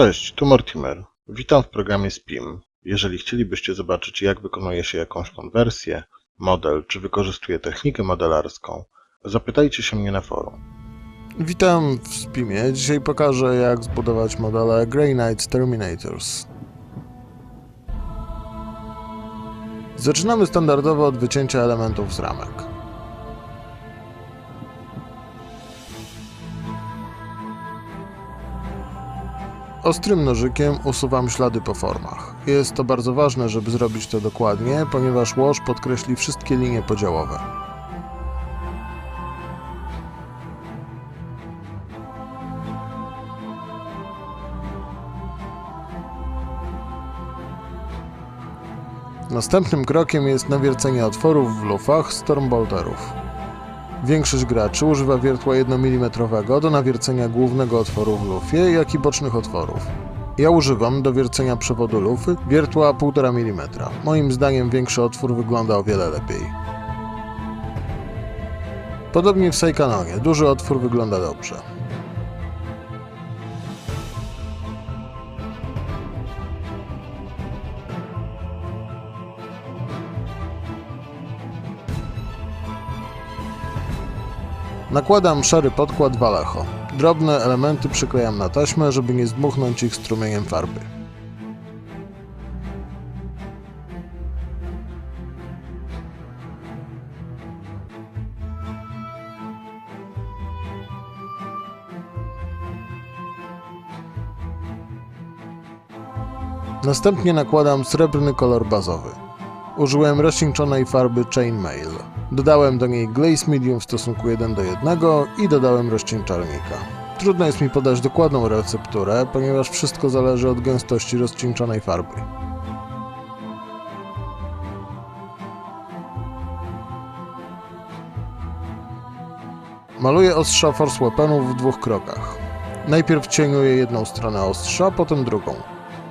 Cześć, tu Mortimer. Witam w programie SPIM. Jeżeli chcielibyście zobaczyć jak wykonuje się jakąś konwersję, model czy wykorzystuje technikę modelarską, zapytajcie się mnie na forum. Witam w Spimie. Dzisiaj pokażę jak zbudować modele Grey Knight Terminators. Zaczynamy standardowo od wycięcia elementów z ramek. Ostrym nożykiem usuwam ślady po formach. Jest to bardzo ważne, żeby zrobić to dokładnie, ponieważ łoż podkreśli wszystkie linie podziałowe. Następnym krokiem jest nawiercenie otworów w lufach Stormbolterów. Większość graczy używa wiertła 1 mm do nawiercenia głównego otworu w lufie, jak i bocznych otworów. Ja używam do wiercenia przewodu lufy wiertła 1,5 mm. Moim zdaniem większy otwór wygląda o wiele lepiej. Podobnie w Seikanonie, duży otwór wygląda dobrze. Nakładam szary podkład Vallejo. Drobne elementy przyklejam na taśmę, żeby nie zdmuchnąć ich strumieniem farby. Następnie nakładam srebrny kolor bazowy. Użyłem rozcieńczonej farby Chainmail. Dodałem do niej glaze medium w stosunku 1 do 1 i dodałem rozcieńczalnika. Trudno jest mi podać dokładną recepturę, ponieważ wszystko zależy od gęstości rozcieńczonej farby. Maluję ostrza force weaponów w dwóch krokach. Najpierw cieniuję jedną stronę ostrza, potem drugą.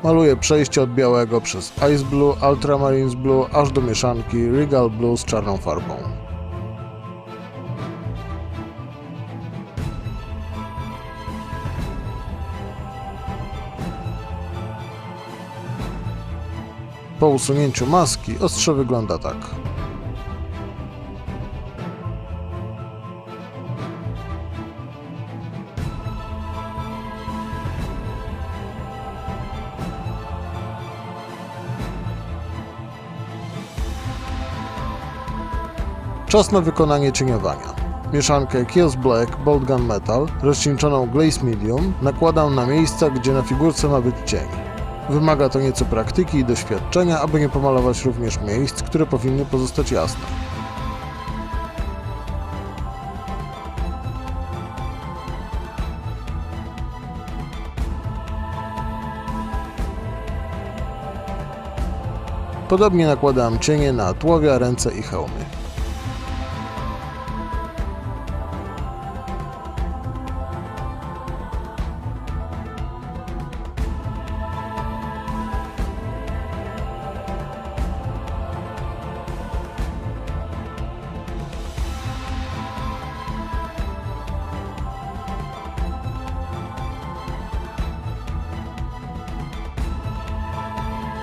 Maluję przejście od białego przez Ice Blue, Ultramarines Blue, aż do mieszanki Regal Blue z czarną farbą. Po usunięciu maski ostrze wygląda tak. Czas na wykonanie cieniowania. Mieszankę Kills Black Bolt Gun Metal rozcieńczoną Glaze Medium nakładam na miejsca, gdzie na figurce ma być cień. Wymaga to nieco praktyki i doświadczenia, aby nie pomalować również miejsc, które powinny pozostać jasne. Podobnie nakładam cienie na tułowia, ręce i hełmy.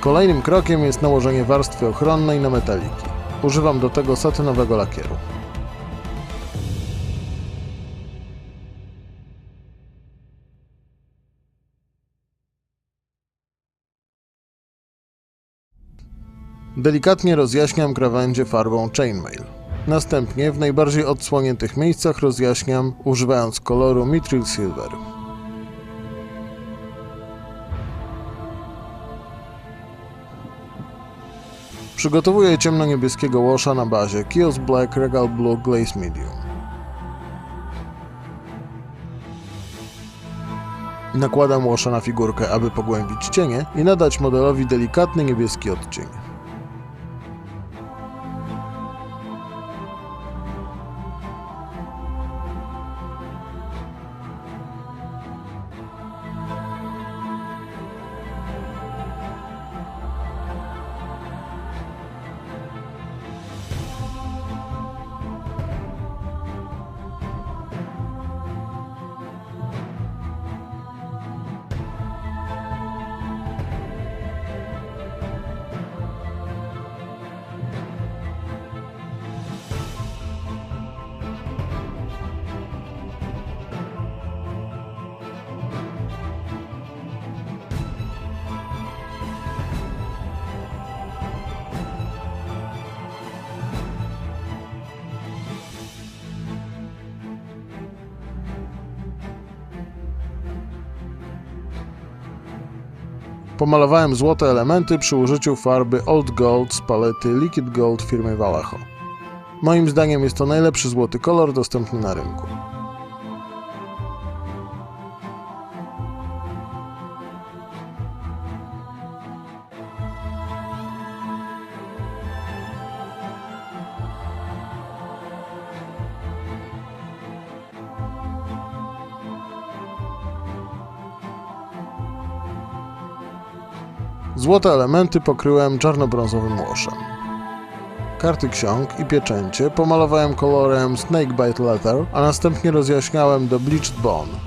Kolejnym krokiem jest nałożenie warstwy ochronnej na metaliki. Używam do tego satynowego lakieru. Delikatnie rozjaśniam krawędzie farbą Chainmail. Następnie w najbardziej odsłoniętych miejscach rozjaśniam używając koloru Mithril Silver. Przygotowuję ciemno-niebieskiego łosza na bazie Kios Black Regal Blue Glaze Medium. Nakładam łosza na figurkę, aby pogłębić cienie i nadać modelowi delikatny niebieski odcień. Pomalowałem złote elementy przy użyciu farby Old Gold z palety Liquid Gold firmy Vallejo. Moim zdaniem jest to najlepszy złoty kolor dostępny na rynku. Złote elementy pokryłem czarno-brązowym łoszem. Karty ksiąg i pieczęcie pomalowałem kolorem Snakebite Leather, a następnie rozjaśniałem do Bleached Bone.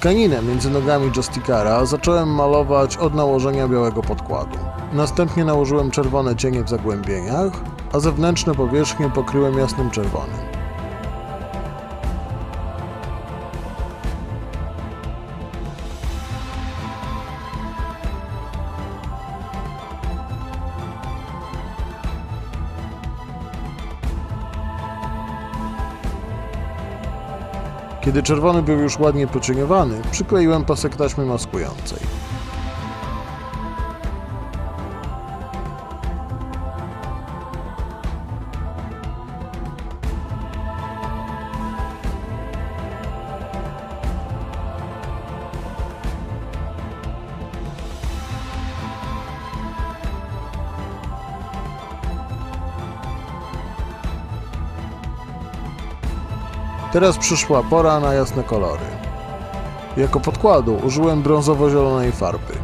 Tkaninę między nogami Justikara zacząłem malować od nałożenia białego podkładu. Następnie nałożyłem czerwone cienie w zagłębieniach, a zewnętrzne powierzchnie pokryłem jasnym czerwonym. Kiedy czerwony był już ładnie pocieniowany, przykleiłem pasek taśmy maskującej. Teraz przyszła pora na jasne kolory. Jako podkładu użyłem brązowo-zielonej farby.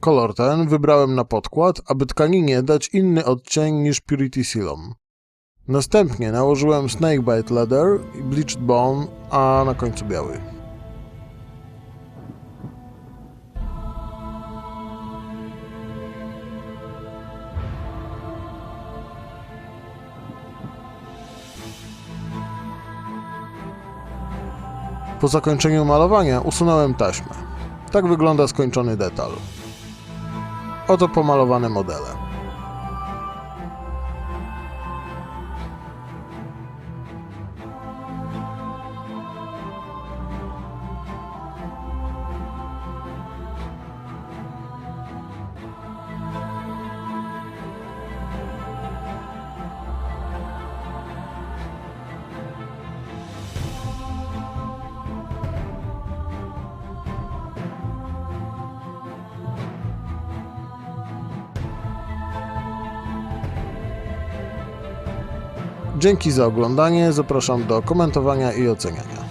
Kolor ten wybrałem na podkład, aby tkaninie dać inny odcień niż Purity Silom. Następnie nałożyłem Snakebite Leather i Bleached Bone, a na końcu biały. Po zakończeniu malowania usunąłem taśmę. Tak wygląda skończony detal. Oto pomalowane modele. Dzięki za oglądanie, zapraszam do komentowania i oceniania.